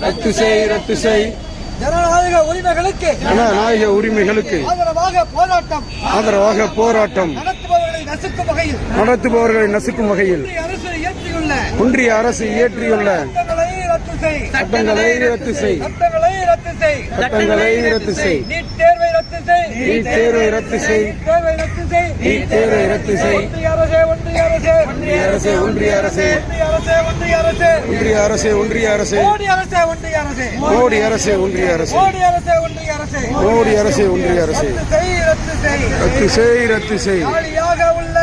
ரத்து செய் ரத்து செய். ஜனநாயக உரிமைகளுக்கு ஜனநாயக உரிமைகளுக்கு ஆதரவாக போராட்டம். ஆதரவாக போராட்டம். நடத்துபவர்களை நசுக்கும் வகையில். நடத்துபவர்களை நசுக்கும் வகையில். ஒன்றிய அரசு இயற்றியுள்ள சட்டங்களை ரத்து செய். சட்டங்களை ரத்து செய். சட்டங்களை ரத்து செய். நீட் தேர்வை ரத்து செய். நீட் தேர்வை ரத்து செய். தேர்வை ரத்து செய். நீட் தேர்வை ரத்து செய். ஒன்றிய அரசே ஒன்றிய ஒன்றிய அரசே ஒன்றிய அரசு. ஒன்றிய அரசு. ஒன்றிய அரசு ஒன்றிய அரசே. ஒன்றிய அரசே. மோடி அரசு ஒன்றிய அரசு. மோடி அரசே ஒன்றிய அரசே. மோடி அரசு ஒன்றிய அரசு. ரத்து செய். ரத்து செய் உள்ள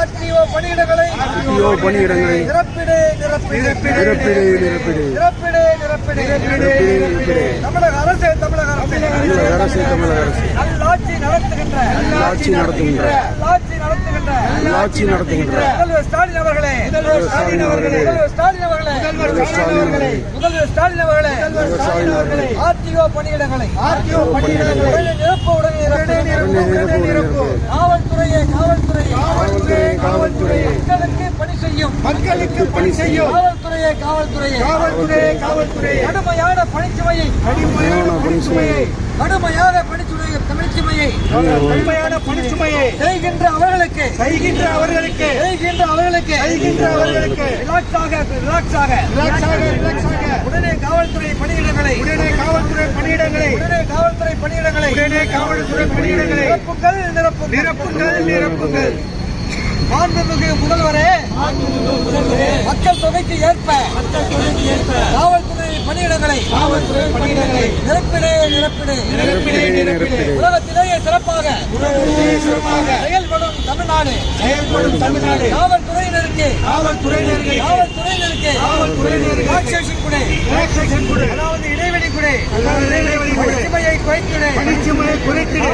ஆர்டிஓ பணியிடங்களை ஆர்டிஓ பணியிடங்களை நிரப்பிடு நிரப்பிடு. தமிழக அரசு தமிழக அரசு. தமிழக அரசு தமிழக நடத்துகின்ற. நடத்துகின்ற. ஆட்சி நடத்துகின்ற ஸ்டாலின் அவர்களே ஸ்டாலின் அவர்களே. ஸ்டாலின் அவர்களே முதல்வர் ஸ்டாலின் அவர்களே. ஸ்டாலின் அவர்களே. ஆர்டிஓ பணியிடங்களை ஆர்டிஓ பணியிடங்களை. நிரப்பு உடனே நிரப்பு. காவல்துறையே காவல்துறை காவல்துறை காவல்துறையே மக்களுக்கு பணி செய்யும் மக்களுக்கு பணி செய்யும் காவல்துறையே காவல்துறையே. காவல்துறையே காவல்துறையே. கடுமையான பணிச்சுமையை கடுமையான பணி சுமையை கடுமையாக பணிச்சுமையை பணிச்சுமையை கடுமையான பணி சுமையை செய்கின்ற அவர்களுக்கு. செய்கின்ற அவர்களுக்கு. செய்கின்ற அவர்களுக்கு. செய்கின்ற அவர்களுக்கு. ரிலாக்ஸாக ரிலாக்ஸாக. ரிலாக்ஸாக ரிலாக்ஸாக. உடனே காவல்துறை பணியிடங்களை. உடனே காவல்துறை பணியிடங்களை. உடனே காவல்துறை பணியிடங்களை. உடனே காவல்துறை பணியிடங்களை. நிரப்புங்கள் நிரப்புங்கள். நிரப்புங்கள் நிரப்புங்கள். மாண்புமிகு முதல்வரே மக்கள் தொகைக்கு ஏற்ப காவல்துறை பணியிடங்களை நிரப்பிடு நிரப்பிடு உலகத்திலேயே சிறப்பாக செயல்படும் தமிழ்நாடு. செயல்படும் தமிழ்நாடு. காவல்துறையினருக்கு. காவல்துறையினருக்கு. காவல்துறையினருக்கு. காவல்துறையினருக்கு. ரிலாக்ஸேஷன் கொடு. ரிலாக்ஸேஷன் கொடு. அதாவது இடைவெளி கொடு. கொடு. பணிச்சுமையை குறைத்திடு. பணிச்சுமையை குறைத்திடு.